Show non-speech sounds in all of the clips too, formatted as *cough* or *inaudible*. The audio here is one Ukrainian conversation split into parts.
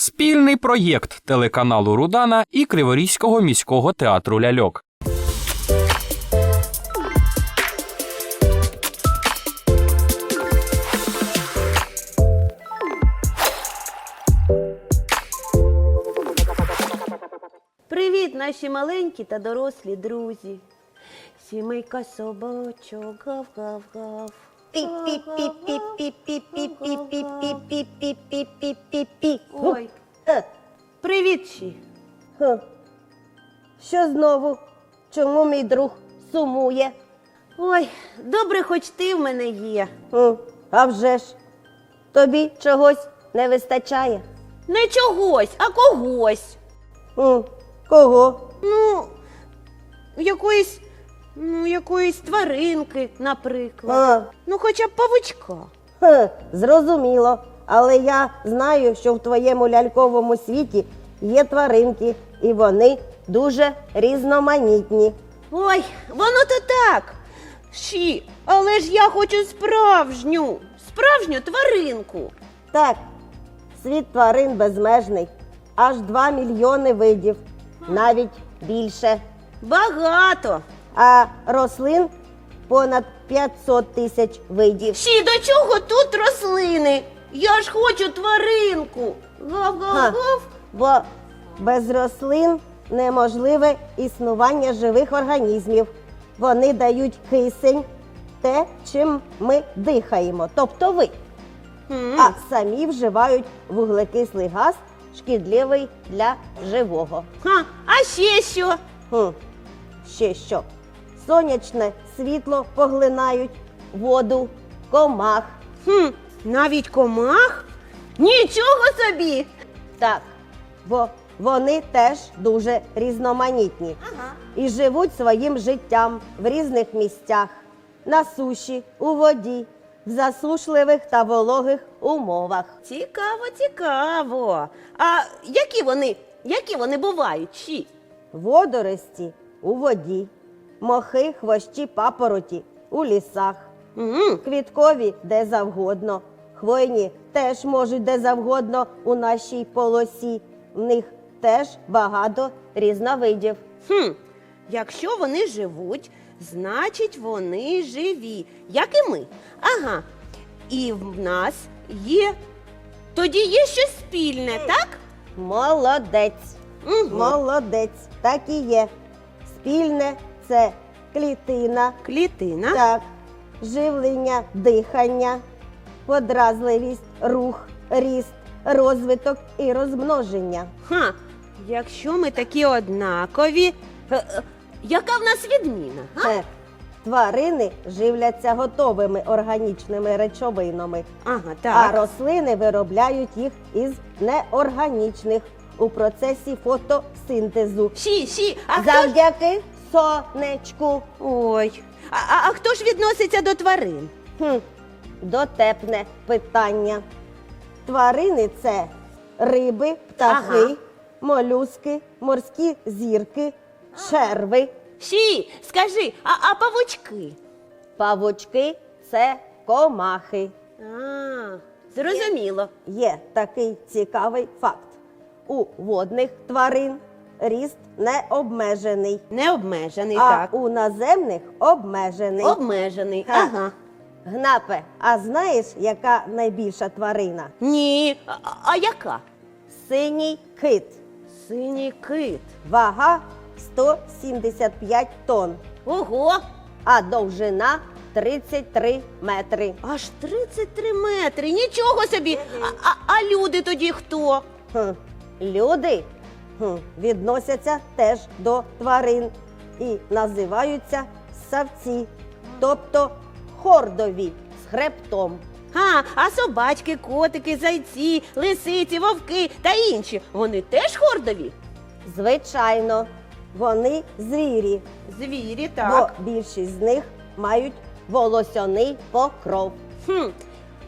Спільний проєкт телеканалу Рудана і Криворізького міського театру ляльок. Привіт, наші маленькі та дорослі друзі. Сімейка собачок, гав-гав-гав. Пі-пі-пі-пі-пі-пі-пі-пі-пі-пі-пі-пі. Ой, привіт ще. хм. Що знову? Чому мій друг сумує? Ой, добре, хоч ти в мене є. Хм, А вже ж. Тобі чогось не вистачає? Не чогось, а когось. Хм, Кого? Ну, якоїсь, ну, якоїсь тваринки, наприклад. А, Ну, хоча б павучка. хе, зрозуміло. Але я знаю, що в твоєму ляльковому світі є тваринки, і вони дуже різноманітні. Ой, воно то так. Щі, але ж я хочу справжню, справжню тваринку. Так, світ тварин безмежний, аж 2 мільйони видів, навіть більше. Багато. А рослин понад 500 тисяч видів. Щі, до чого тут рослини? Я ж хочу тваринку. Гав-гав-гав. Бо без рослин неможливе існування живих організмів. Вони дають кисень, те, чим ми дихаємо, тобто ви, М, а самі вживають вуглекислий газ, шкідливий для живого. Ха, а ще що? Хм, ще що? Сонячне світло поглинають, воду, комах. Хм, навіть комах? Нічого собі. Так, бо вони теж дуже різноманітні Ага. і живуть своїм життям в різних місцях, на суші, у воді, в засушливих та вологих умовах. Цікаво, цікаво. А які вони, які вони бувають? Щі? Водорості у воді, мохи, хвощі, папороті у лісах, квіткові де завгодно. Хвойні теж можуть де завгодно у нашій полосі. В них теж багато різновидів. Хм, якщо вони живуть, значить вони живі, як і ми. Ага. І в нас є. Тоді є щось спільне, так? Молодець. Угу. Молодець, так і є. Спільне це клітина, Клітина. так, живлення, дихання, подразливість, рух, ріст, розвиток і розмноження. Ха, якщо ми такі однакові, е, е, яка в нас відміна? га? Е, Тварини живляться готовими органічними речовинами, Ага, а рослини виробляють їх із неорганічних у процесі фотосинтезу. Щі, щі, а хто ж... Завдяки сонечку. Ой. А, а, а хто ж відноситься до тварин? Хм, дотепне питання. Тварини це риби, птахи, Ага. молюски, морські зірки, черви, Щі, скажи, а, а павучки? павучки це комахи. А, зрозуміло. Є такий цікавий факт. У водних тварин ріст не обмежений, Не обмежений, а так. у наземних обмежений. Обмежений. Ха. Ага. Гнапе, а знаєш, яка найбільша тварина? Ні. А, а яка? Синій кит. Синій кит. Вага 175 тонн, Ого! а довжина 33 метри. Аж 33 метри. Нічого собі. А, а, а люди тоді хто? Хм. Люди відносяться теж до тварин і називаються савці, тобто хордові з хребтом. А, а собачки, котики, зайці, лисиці, вовки та інші. Вони теж хордові? Звичайно, вони звірі, Звірі, бо так. більшість з них мають волосяний покров. Хм.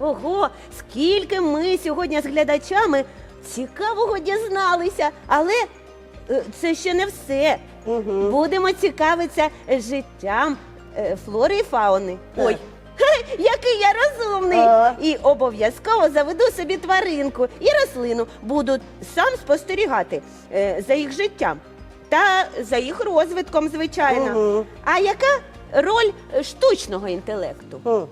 Ого, скільки ми сьогодні з глядачами цікавого дізналися, але е, це ще не все. Угу. Будемо цікавитися життям е, флори і фауни. Так. Ой, *laughs* який я розумний. А. І обов'язково заведу собі тваринку і рослину. Буду сам спостерігати е, за їх життям та за їх розвитком, звичайно. Мгм. А яка роль штучного інтелекту?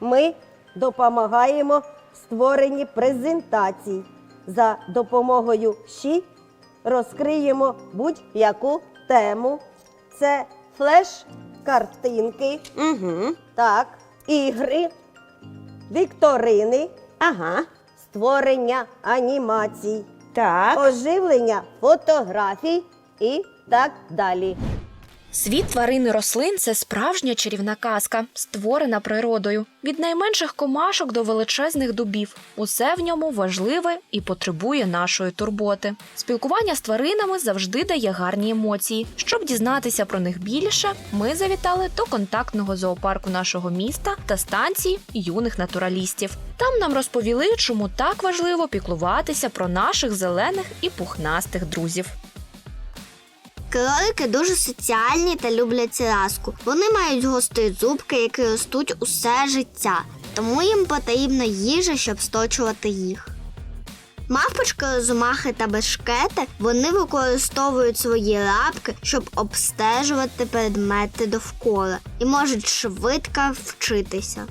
Ми допомагаємо в створенні презентацій. За допомогою ЩІ розкриємо будь-яку тему. Це флеш-картинки, Угу. так, ігри, вікторини, Ага. створення анімацій, Так. оживлення фотографій і так далі. Світ тварин і рослин це справжня чарівна казка, створена природою. Від найменших комашок до величезних дубів. Усе в ньому важливе і потребує нашої турботи. Спілкування з тваринами завжди дає гарні емоції. Щоб дізнатися про них більше, ми завітали до контактного зоопарку нашого міста та станції юних натуралістів. Там нам розповіли, чому так важливо піклуватися про наших зелених і пухнастих друзів. Кролики дуже соціальні та люблять ласку. Вони мають гострі зубки, які ростуть усе життя, тому їм потрібна їжа, щоб сточувати їх. Мавпочки, розумахи та бешкети вони використовують свої лапки, щоб обстежувати предмети довкола і можуть швидко вчитися.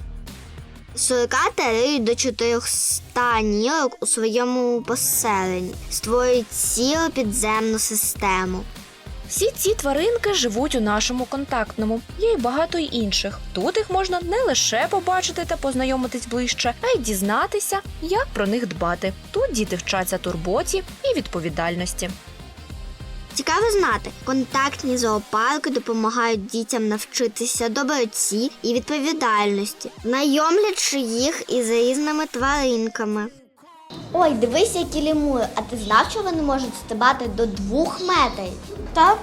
Сурикати риють до 400 нірок у своєму поселенні, створюють цілу підземну систему. Всі ці тваринки живуть у нашому контактному. Є й багато інших. Тут їх можна не лише побачити та познайомитись ближче, а й дізнатися, як про них дбати. Тут діти вчаться турботі і відповідальності. Цікаво знати, контактні зоопарки допомагають дітям навчитися доброті і відповідальності, знайомлячи їх із різними тваринками. Ой, дивись, які лімури, а ти знав, що вони можуть стрибати до двох метрів? Так,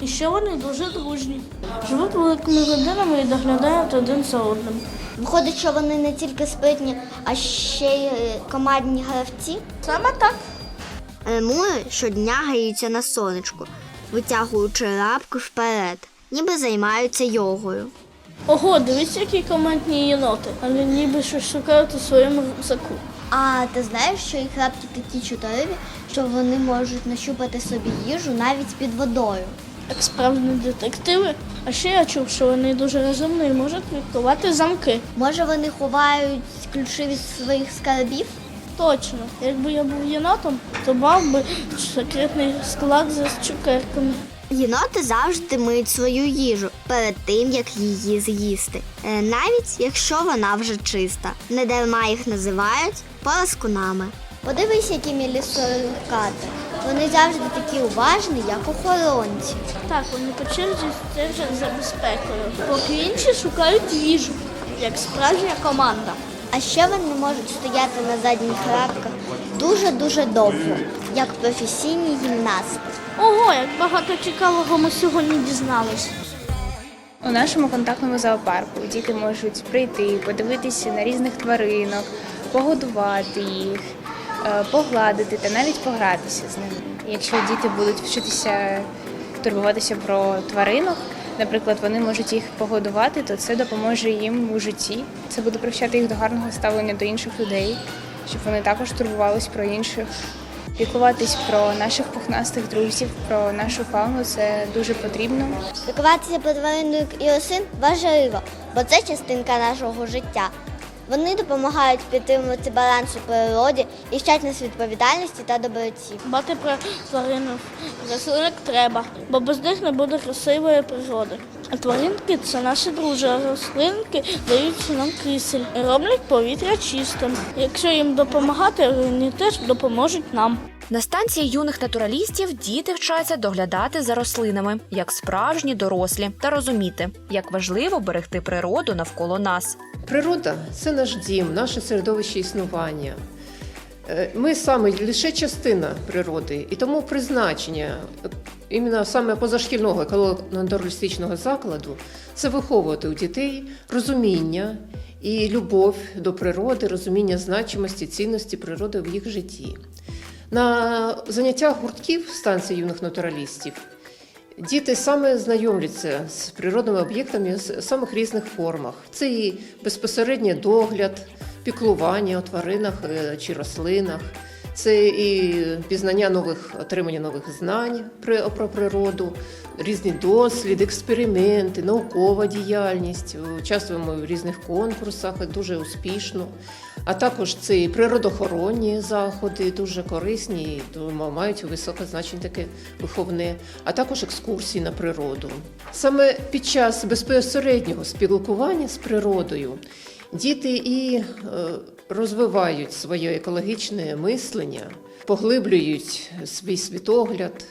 і ще вони дуже дружні. Живуть великими родинами і доглядають один за одним. Виходить, що вони не тільки спритні, а ще й е, командні гравці. Саме так. Лемури щодня гріються на сонечку, витягуючи лапки вперед, ніби займаються йогою. Ого, дивись, які командні єноти. Але ніби щось шукають у своєму рюкзаку. А ти знаєш, що їх лапки такі чутливі, що вони можуть нащупати собі їжу навіть під водою. Як справжні детективи. А ще я чув, що вони дуже розумні і можуть відкривати замки. Може, вони ховають ключі від своїх скарбів? Точно, якби я був єнотом, то мав би секретний склад за цукерками. Єноти завжди миють свою їжу перед тим, як її з'їсти, Е, навіть якщо вона вже чиста. Недарма їх називають полоскунами. Подивись, які мілі сурикати. Вони завжди такі уважні, як охоронці. Так, вони по черзі стежать за безпекою, поки інші шукають їжу, як справжня команда. А ще вони можуть стояти на задніх лапках дуже-дуже довго, як професійні гімнасти. Ого, як багато цікавого ми сьогодні дізналися. У нашому контактному зоопарку діти можуть прийти, подивитися на різних тваринок, погодувати їх, е, погладити та навіть погратися з ними. Якщо діти будуть вчитися турбуватися про тваринок, наприклад, вони можуть їх погодувати, то це допоможе їм у житті. Це буде привчати їх до гарного ставлення до інших людей, щоб вони також турбувались про інших. Піклуватись про наших пухнастих друзів, про нашу фауну це дуже потрібно. Піклуватися про тваринок і рослин важливо, бо це частинка нашого життя. Вони допомагають підтримувати баланс у природі і вчать нас відповідальності та доброті. Дбати про тваринок рослинок треба, бо без них не буде красивої природи. А тваринки це наші друзі, а рослинки дають нам кисель і роблять повітря чистим. Якщо їм допомагати, вони теж допоможуть нам. На станції юних натуралістів діти вчаться доглядати за рослинами як справжні дорослі та розуміти, як важливо берегти природу навколо нас. Природа це наш дім, наше середовище існування. Е, Ми саме лише частина природи, і тому призначення іменно саме позашкільного еколого-натуралістичного закладу це виховувати у дітей розуміння і любов до природи, розуміння значимості, цінності природи в їх житті. На заняттях гуртків станції юних натуралістів Діти саме знайомляться з природними об'єктами з самих різних формах. Це і безпосередній догляд, піклування у тваринах е, чи рослинах, це і пізнання нових, отримання нових знань про природу, різні досліди, експерименти, наукова діяльність. Участвуємо в різних конкурсах дуже успішно. А також це і природоохоронні заходи, дуже корисні, і мають високе значення таке виховне, а також екскурсії на природу. Саме під час безпосереднього спілкування з природою діти і е, розвивають своє екологічне мислення, поглиблюють свій світогляд,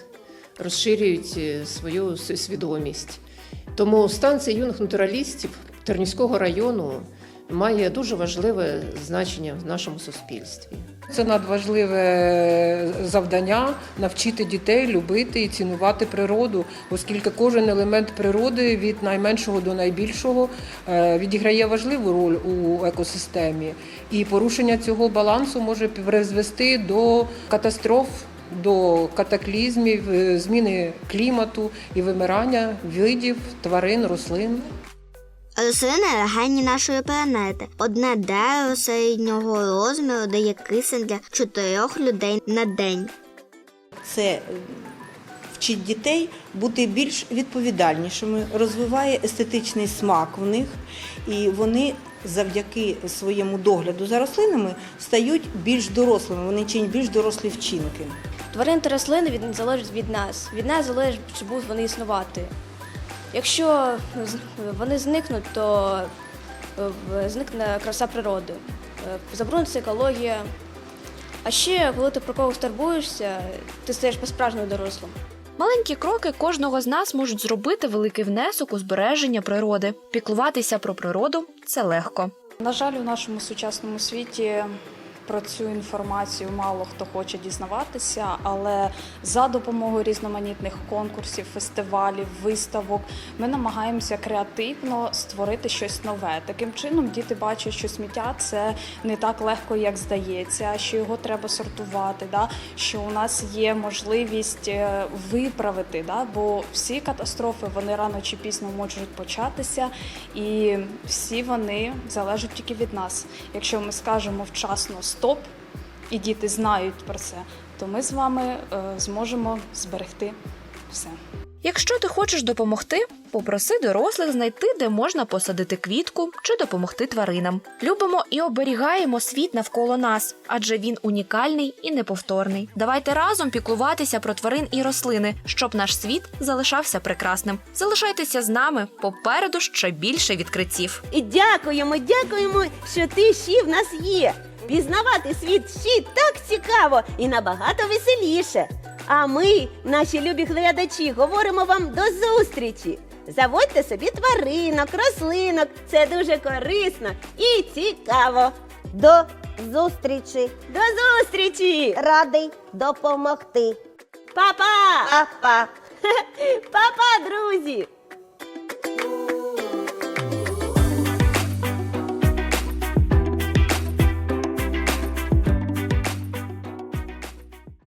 розширюють е, свою свідомість. Тому станція юних натуралістів Тернівського району має дуже важливе значення в нашому суспільстві. Це надважливе завдання навчити дітей любити і цінувати природу, оскільки кожен елемент природи від найменшого до найбільшого е, відіграє важливу роль у екосистемі. І порушення цього балансу може призвести до катастроф. До катаклізмів, е, зміни клімату і вимирання видів, тварин, рослин. Рослини легені нашої планети. Одне дерево середнього розміру дає кисень для чотирьох людей на день. це вчить дітей бути більш відповідальнішими, розвиває естетичний смак в них, і вони завдяки своєму догляду за рослинами стають більш дорослими, вони чинять більш дорослі вчинки. Тварини та рослини від, залежать від нас. Від нас залежить, чи будуть вони існувати. Якщо з- вони зникнуть, то е, зникне краса природи, е, забрудниться екологія. А ще, коли ти про когось турбуєшся, ти стаєш по-справжньому дорослим. Маленькі кроки кожного з нас можуть зробити великий внесок у збереження природи. Піклуватися про природу це легко. На жаль, у нашому сучасному світі про цю інформацію мало хто хоче дізнаватися, але за допомогою різноманітних конкурсів, фестивалів, виставок ми намагаємося креативно створити щось нове. Таким чином, діти бачать, що сміття це не так легко, як здається, що його треба сортувати. Да? Що у нас є можливість е, виправити, да? бо всі катастрофи вони рано чи пізно можуть початися, і всі вони залежать тільки від нас. Якщо ми скажемо вчасно стоп, і діти знають про це, то ми з вами е, зможемо зберегти все. Якщо ти хочеш допомогти, попроси дорослих знайти, де можна посадити квітку чи допомогти тваринам. Любимо і оберігаємо світ навколо нас, адже він унікальний і неповторний. Давайте разом піклуватися про тварин і рослини, щоб наш світ залишався прекрасним. Залишайтеся з нами попереду ще більше відкриттів. І дякуємо, дякуємо, що ти ще в нас є. Пізнавати світ ще так цікаво і набагато веселіше. А ми, наші любі глядачі, говоримо вам до зустрічі. Заводьте собі тваринок, рослинок. Це дуже корисно і цікаво. До зустрічі! До зустрічі! Радий допомогти. Па-па! Па-па! *laughs* Па-па, друзі!